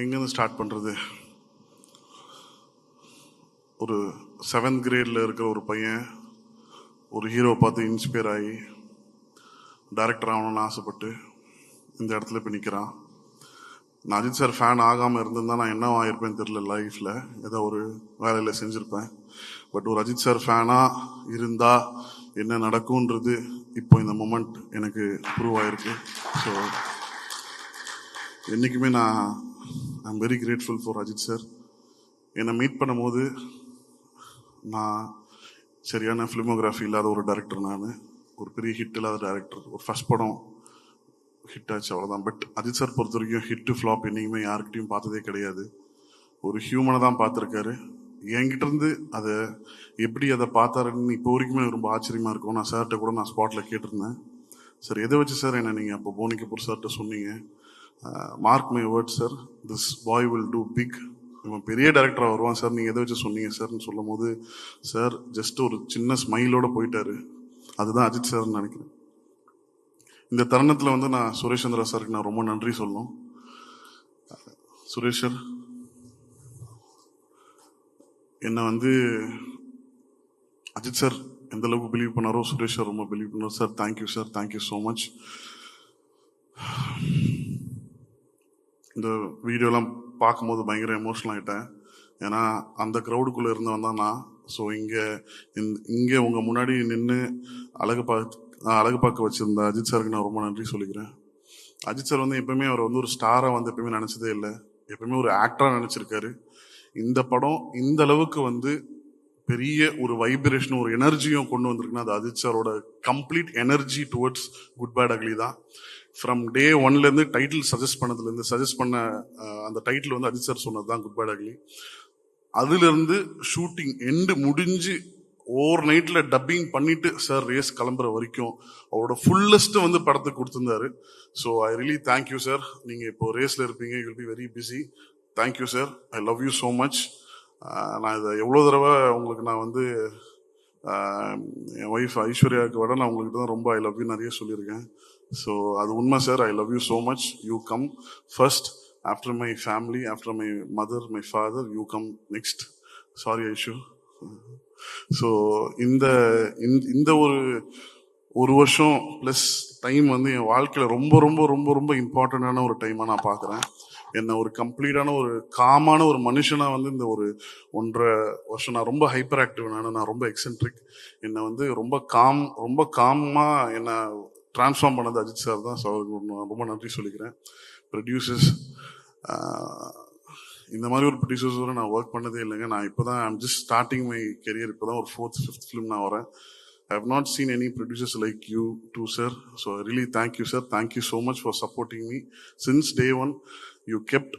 எங்கேருந்து ஸ்டார்ட் பண்ணுறது? ஒரு செவன்த் கிரேடில் இருக்கிற ஒரு பையன் ஒரு ஹீரோ பார்த்து இன்ஸ்பயர் ஆகி டைரக்டர் ஆகணும்னு ஆசைப்பட்டு இந்த இடத்துல இப்போ நிற்கிறான் நான் அஜித் சார் ஃபேன் ஆகாமல் இருந்திருந்தால் நான் என்ன ஆகிருப்பேன்னு தெரில லைஃப்பில் ஏதோ ஒரு வேலையில் செஞ்சுருப்பேன். பட் ஒரு அஜித் சார் ஃபேனாக இருந்தால் என்ன நடக்கும்ன்றது இப்போ இந்த மொமெண்ட் எனக்கு ப்ரூவ் ஆயிருக்கு. ஸோ என்றைக்குமே நான் I'm very grateful for Ajith sir என்னை மீட் பண்ணும்போது நான் சரியான ஃபிலிமோகிராஃபி இல்லாத ஒரு டேரக்டர் நான் ஒரு பெரிய ஹிட் இல்லாத டேரக்டர் ஒரு ஃபர்ஸ்ட் படம் ஹிட் ஆச்சு அவ்வளோதான் பட் அஜித் சார் பொறுத்த வரைக்கும் ஹிட்டு ஃப்ளாப் என்றைக்குமே யாருக்கிட்டையும் பார்த்ததே கிடையாது. ஒரு ஹியூமனை தான் பார்த்துருக்காரு. என்கிட்ட இருந்து அதை எப்படி அதை பார்த்தாருன்னு இப்போ வரைக்குமே ரொம்ப ஆச்சரியமாக இருக்கும். நான் சார்கிட்ட கூட நான் ஸ்பாட்டில் கேட்டிருந்தேன். சார் எதை வச்சு சார் என்ன நீங்கள் அப்போ போனிக்கப்பூர் சார்கிட்ட சொன்னீங்க? Mark my word sir this boy will do big இவன் பெரிய டேரக்டராக வருவான் சார் நீங்கள் எதை வச்சு சொன்னீங்க சார்னு சொல்லும் போது சார் ஜஸ்ட் ஒரு சின்ன ஸ்மைலோட போயிட்டாரு. அதுதான் அஜித் சார்னு நினைக்கிறேன். இந்த தருணத்தில் வந்து நான் சுரேஷ் சந்திரா சாருக்கு நான் ரொம்ப நன்றி சொல்லணும். சுரேஷ் சார் என்னை வந்து அஜித் சார் எந்த அளவுக்கு பிலீவ் பண்ணாரோ சுரேஷ் சார் ரொம்ப பிலீவ் பண்ணார். Sir thank you sir thank you so much இந்த வீடியோலாம் பார்க்கும்போது பயங்கர எமோஷனல் ஆகிட்டேன் ஏன்னா அந்த க்ரௌடுக்குள்ளே இருந்தவன் தான் நான். ஸோ இங்கே இங்கே உங்கள் முன்னாடி நின்று அழகு பார்த்து அழகு பார்க்க வச்சுருந்த அஜித் சாருக்கு நான் ரொம்ப நன்றி சொல்லிக்கிறேன். அஜித் சார் வந்து எப்பவுமே அவர் வந்து ஒரு ஸ்டாராக வந்து எப்பவுமே நினச்சதே இல்லை. எப்பவுமே ஒரு ஆக்டராக நினச்சிருக்காரு. இந்த படம் இந்த அளவுக்கு வந்து பெரிய ஒரு வைப்ரேஷன் ஒரு எனர்ஜியும் கொண்டு வந்திருக்குன்னா அது அஜித் சாரோட complete energy towards Good Bad Ugly தான் ஃப்ரம் டே ஒன்லேருந்து டைட்டில் சஜஸ்ட் பண்ணதுலேருந்து சஜஸ்ட் பண்ண அந்த டைட்டில் வந்து அஜித் சார் சொன்னது தான் குட் பேட் அக்லி அதுலேருந்து ஷூட்டிங் எண்டு முடிஞ்சு ஓவர் நைட்டில் டப்பிங் பண்ணிட்டு சார் ரேஸ் கிளம்புற வரைக்கும் அவரோட ஃபுல்லஸ்ட்டு வந்து படத்துக்கு கொடுத்துருந்தாரு. So I really thank you sir நீங்கள் இப்போ ரேஸில் இருப்பீங்க you be very busy thank you sir I love you so much நான் இதை எவ்வளோ தடவை உங்களுக்கு நான் வந்து என் ஒய்ஃப் ஐஸ்வர்யாவுக்கு விட நான் உங்கள்கிட்ட தான் ரொம்ப ஐ லவ் யூ நிறைய சொல்லியிருக்கேன். ஸோ அது உண்மை sir I love you so much you come first after my family after my mother my father you come next sorry Aishu so இந்த இந்த- இந்த ஒரு ஒரு வருஷம் ப்ளஸ் டைம் வந்து என் வாழ்க்கையில் ரொம்ப ரொம்ப ரொம்ப ரொம்ப இம்பார்ட்டண்ட்டான ஒரு டைமாக நான் பார்க்குறேன். என்னை ஒரு கம்ப்ளீட்டான ஒரு காமான ஒரு மனுஷனாக வந்து இந்த ஒரு ஒன்றரை வருஷம் நான் ரொம்ப ஹைப்பர் ஆக்டிவ் நான் நான் ரொம்ப எக்ஸென்ட்ரிக் என்னை வந்து ரொம்ப காம் ரொம்ப காமாக என்னை ட்ரான்ஸ்ஃபார்ம் பண்ணது அஜித் சார் தான். சார் நான் ரொம்ப நன்றி சொல்லிக்கிறேன். ப்ரொடியூசர்ஸ் இந்த மாதிரி ஒரு ப்ரொடியூசர்ஸோட நான் ஒர்க் பண்ணதே இல்லைங்க. நான் இப்போ தான் I'm just starting my career இப்போ தான் ஒரு ஃபோர்த் ஃபிஃப்த் ஃபிலிம் நான் வரேன் I have not seen any producers like you too, sir. So I really thank you, sir. Thank you so much for supporting me since day one. You kept